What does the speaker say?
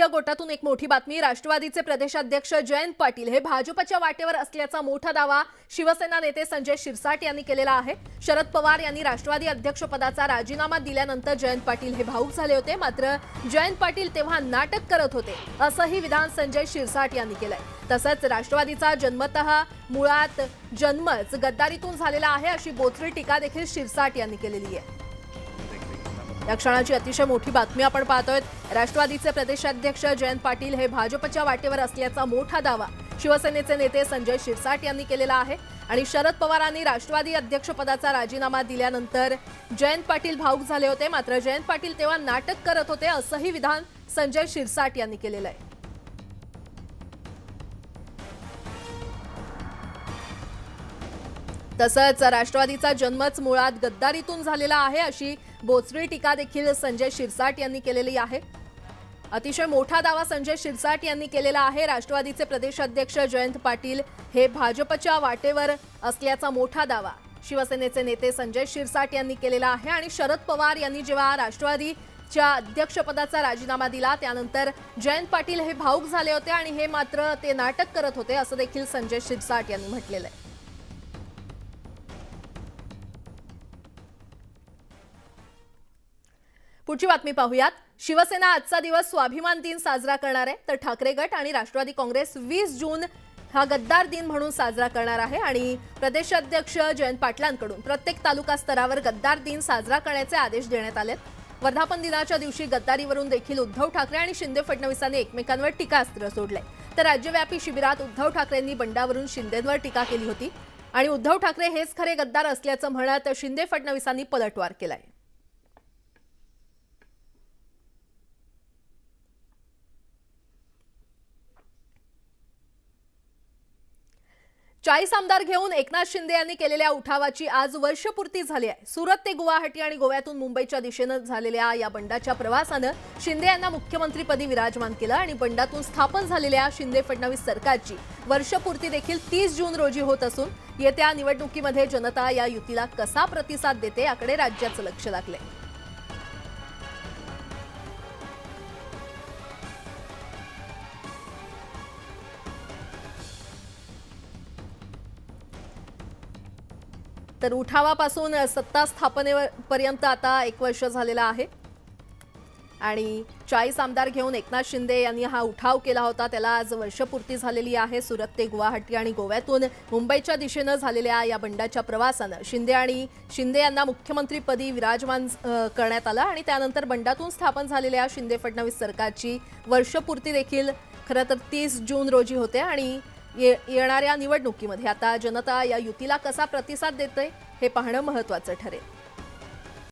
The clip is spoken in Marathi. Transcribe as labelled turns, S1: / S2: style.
S1: राजकीय गोटातून एक मोठी बातमी. राष्ट्रवादीचे प्रदेशाध्यक्ष जयंत पाटील हे भाजपच्या वाटेवर असल्याचा मोठा दावा शिवसेना नेते संजय शिरसाट यांनी केलेला आहे. शरद पवार यांनी राष्ट्रवादी अध्यक्षपदाचा राजीनामा दिल्यानंतर जयंत पाटील हे भाऊक झाले होते. मात्र जयंत पाटील तेव्हा नाटक करत होते असंही विधान संजय शिरसाट यांनी केलंय. तसंच राष्ट्रवादीचा जन्मतः मुळात जन्मच गद्दारीतून झालेला आहे अशी बोथरी टीका देखील शिरसाट यांनी केलेली आहे. या क्षणाची अतिशय मोठी बातमी आपण पाहतोय. राष्ट्रवादीचे प्रदेशाध्यक्ष जयंत पाटील हे भाजपच्या वाटेवर असल्याचा मोठा दावा शिवसेनेचे नेते संजय शिरसाट यांनी केलेला आहे. आणि शरद पवारांनी राष्ट्रवादी अध्यक्षपदाचा राजीनामा दिल्यानंतर जयंत पाटील भाऊक झाले होते. मात्र जयंत पाटील तेव्हा नाटक करत होते असंही विधान संजय शिरसाट यांनी केलेलं आहे. तसंच राष्ट्रवादीचा जन्मच मुळात गद्दारीतून झालेला आहे अशी बोचरी टीका देखील संजय शिरसाट यांनी केलेली आहे. अतिशय मोठा दावा संजय शिरसाट यांनी केलेला आहे. राष्ट्रवादीचे प्रदेशाध्यक्ष जयंत पाटील हे भाजपच्या वाटेवर असल्याचा मोठा दावा शिवसेनेचे नेते संजय शिरसाट यांनी केलेला आहे आणि शरद पवार यांनी जेव्हा राष्ट्रवादीच्या अध्यक्षपदाचा राजीनामा दिला त्यानंतर जयंत पाटील हे भाऊक झाले होते आणि हे मात्र ते नाटक करत होते असं देखील संजय शिरसाट यांनी म्हटलेलं आहे. पुढची बातमी पाहूयात. शिवसेना आजचा दिवस स्वाभिमान दिन साजरा करणार आहे. तर ठाकरे गट आणि राष्ट्रवादी काँग्रेस वीस जून हा गद्दार दिन म्हणून साजरा करणार आहे आणि प्रदेशाध्यक्ष जयंत पाटलांकडून प्रत्येक तालुका स्तरावर गद्दार दिन साजरा करण्याचे आदेश देण्यात आलेत. वर्धापन दिनाच्या दिवशी गद्दारीवरून देखील उद्धव ठाकरे आणि शिंदे फडणवीसांनी एकमेकांवर टीकास्त्र सोडले तर राज्यव्यापी शिबिरात उद्धव ठाकरेंनी बंडावरून शिंदेंवर टीका केली होती. आणि उद्धव ठाकरे हेच खरे गद्दार असल्याचं म्हणत शिंदे फडणवीसांनी पलटवार केलाय. चाळीस आमदार घेऊन एकनाथ शिंदे यांनी केलेल्या उठावाची आज वर्षपूर्ती झाली आहे. सुरत ते गुवाहाटी आणि गोव्यातून मुंबईच्या दिशेनं झालेल्या या बंडाच्या प्रवासानं शिंदे यांना मुख्यमंत्रीपदी विराजमान केलं आणि बंडातून स्थापन झालेल्या शिंदे फडणवीस सरकारची वर्षपूर्ती देखील तीस जून रोजी होत असून येत्या निवडणुकीमध्ये जनता या युतीला कसा प्रतिसाद देते याकडे राज्याचं लक्ष लागलंय. तर उठावापासून सत्ता स्थापनेपर्यंत आता एक वर्ष झालेलं आहे. आणि चाळीस आमदार घेऊन एकनाथ शिंदे यांनी हा उठाव केला होता. त्याला आज वर्षपूर्ती झालेली आहे. सुरत ते गुवाहाटी आणि गोव्यातून मुंबईच्या दिशेनं झालेल्या या बंडाच्या प्रवासानं शिंदे आणि शिंदे यांना मुख्यमंत्रीपदी विराजमान करण्यात आलं आणि त्यानंतर बंडातून स्थापन झालेल्या शिंदे फडणवीस सरकारची वर्षपूर्ती देखील. खरं तर तीस जून रोजी होते आणि ये येणाऱ्या निवडणुकीमध्ये आता जनता या युतीला कसा प्रतिसाद देते हे पाहणं महत्त्वाचं ठरेल.